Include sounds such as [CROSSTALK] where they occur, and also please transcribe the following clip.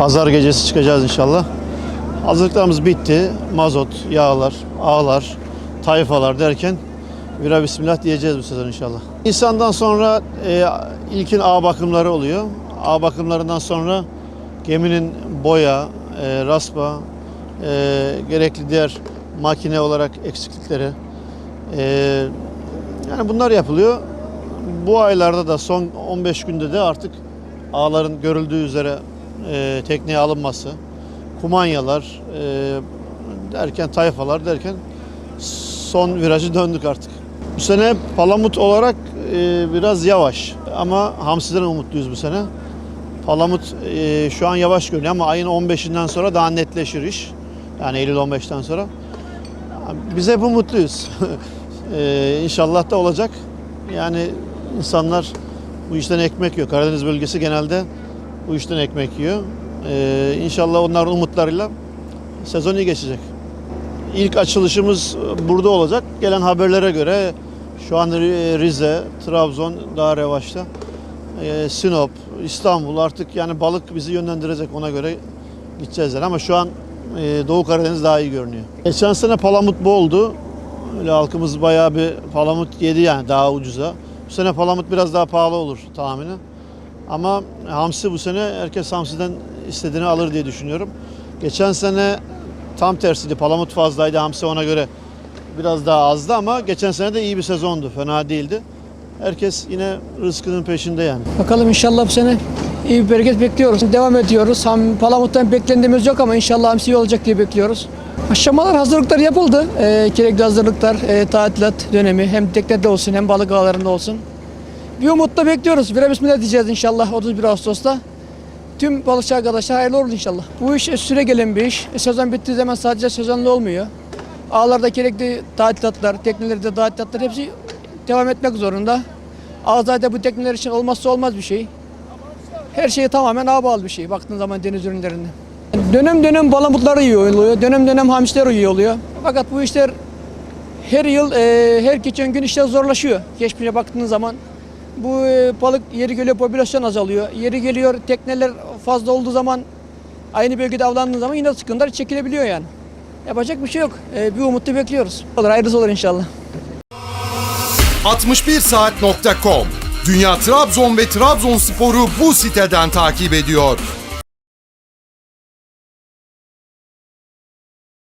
Pazar gecesi çıkacağız inşallah. Hazırlıklarımız bitti. Mazot, yağlar, ağlar, tayfalar derken vira bismillah diyeceğiz bu sezon inşallah. Nisan'dan sonra e, ilkin ağ bakımları oluyor. Ağ bakımlarından sonra geminin boya, e, raspa, e, gerekli diğer makine olarak eksiklikleri, e, yani bunlar yapılıyor. Bu aylarda da son 15 günde de artık ağların görüldüğü üzere e, tekneye alınması, kumanyalar e, derken tayfalar derken son virajı döndük artık. Bu sene palamut olarak e, biraz yavaş ama hamsiden umutluyuz bu sene. Palamut e, şu an yavaş görünüyor ama ayın 15'inden sonra daha netleşir iş. Yani Eylül 15'ten sonra. Biz hep umutluyuz. [LAUGHS] e, inşallah da olacak. Yani insanlar bu işten ekmek yiyor. Karadeniz bölgesi genelde bu işten ekmek yiyor. Ee, inşallah onların umutlarıyla sezon iyi geçecek. İlk açılışımız burada olacak. Gelen haberlere göre şu an Rize, Trabzon daha revaçta. Ee, Sinop, İstanbul artık yani balık bizi yönlendirecek ona göre gideceğiz yani. ama şu an e, Doğu Karadeniz daha iyi görünüyor. Geçen sene palamut boldu. Öyle halkımız bayağı bir palamut yedi yani daha ucuza. Bu sene palamut biraz daha pahalı olur tahminen. Ama hamsi bu sene herkes hamsiden istediğini alır diye düşünüyorum. Geçen sene tam tersiydi. Palamut fazlaydı. Hamsi ona göre biraz daha azdı ama geçen sene de iyi bir sezondu. Fena değildi. Herkes yine rızkının peşinde yani. Bakalım inşallah bu sene iyi bir bereket bekliyoruz. Devam ediyoruz. Ham, Palamut'tan beklediğimiz yok ama inşallah hamsi iyi olacak diye bekliyoruz. Aşamalar, hazırlıklar yapıldı. Ee, gerekli hazırlıklar, e, tatilat dönemi hem teknede olsun hem balık ağlarında olsun. Bir umutla bekliyoruz. Bire bismillah diyeceğiz inşallah 31 Ağustos'ta. Tüm balıkçı arkadaşlar hayırlı olur inşallah. Bu iş e, süre gelen bir iş. E, sezon bittiği zaman sadece sezonlu olmuyor. Ağlarda gerekli tatilatlar, teknelerde tatilatlar hepsi devam etmek zorunda. Ağzayda bu tekneler için olmazsa olmaz bir şey. Her şey tamamen ağa bağlı bir şey baktığın zaman deniz ürünlerinde. Dönem dönem balamutları iyi oluyor, dönem dönem hamsiler iyi oluyor. Fakat bu işler her yıl, e, her geçen gün işler zorlaşıyor. Geçmişe baktığın zaman bu e, balık yeri geliyor popülasyon azalıyor. Yeri geliyor tekneler fazla olduğu zaman aynı bölgede avlandığı zaman yine sıkıntılar çekilebiliyor yani. Yapacak bir şey yok. E, bir umutlu bekliyoruz. Olur, hayırlısı olur inşallah. 61saat.com Dünya Trabzon ve Trabzonspor'u bu siteden takip ediyor.